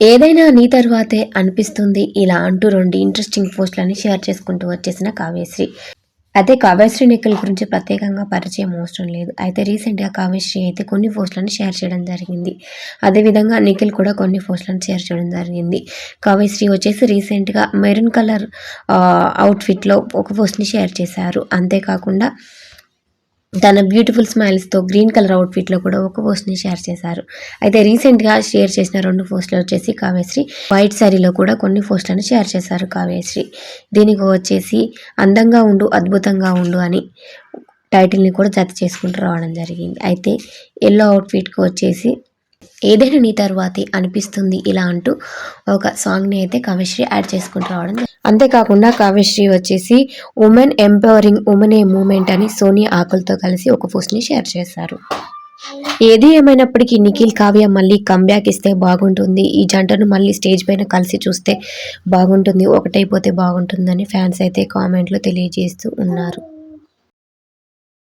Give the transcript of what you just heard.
ఏదైనా నీ తర్వాతే అనిపిస్తుంది ఇలా అంటూ రెండు ఇంట్రెస్టింగ్ పోస్టులని షేర్ చేసుకుంటూ వచ్చేసిన కావ్యశ్రీ. అయితే కావ్యశ్రీ నిఖిల్ గురించి ప్రత్యేకంగా పరిచయం అవసరం లేదు. అయితే రీసెంట్గా కావ్యశ్రీ అయితే కొన్ని పోస్టులను షేర్ చేయడం జరిగింది. అదేవిధంగా నిఖిల్ కూడా కొన్ని పోస్టులను షేర్ చేయడం జరిగింది. కావ్యశ్రీ వచ్చేసి రీసెంట్గా మెరూన్ కలర్ అవుట్ఫిట్లో ఒక పోస్ట్ని షేర్ చేశారు. అంతేకాకుండా తన బ్యూటిఫుల్ స్మైల్స్తో గ్రీన్ కలర్ అవుట్ఫిట్లో కూడా ఒక పోస్ట్ని షేర్ చేశారు. అయితే రీసెంట్గా షేర్ చేసిన రెండు పోస్టులు వచ్చేసి కావ్యశ్రీ. వైట్ శారీలో కూడా కొన్ని పోస్టులను షేర్ చేశారు కావ్యశ్రీ. దీనికి వచ్చేసి అందంగా ఉండు అద్భుతంగా ఉండు అని టైటిల్ని కూడా జత చేసుకుంటూ రావడం జరిగింది. అయితే ఎల్లో అవుట్ఫిట్కి వచ్చేసి ఏదైనా నీ తర్వాతే అనిపిస్తుంది ఇలా అంటూ ఒక సాంగ్ని అయితే కావ్యశ్రీ యాడ్ చేసుకుంటూ రావడం అంతేకాకుండా కావ్యశ్రీ వచ్చేసి women empowering women a moment అని సోనియా ఆకులతో కలిసి ఒక పోస్ట్ని షేర్ చేశారు. ఏది ఏమైనప్పటికీ నిఖిల్ కావ్య మళ్ళీ కంబ్యాక్ ఇస్తే బాగుంటుంది. ఈ జంటను మళ్ళీ స్టేజ్ పైన కలిసి చూస్తే బాగుంటుంది ఒకటైపోతే బాగుంటుందని ఫ్యాన్స్ అయితే కామెంట్లో తెలియజేస్తూ ఉన్నారు.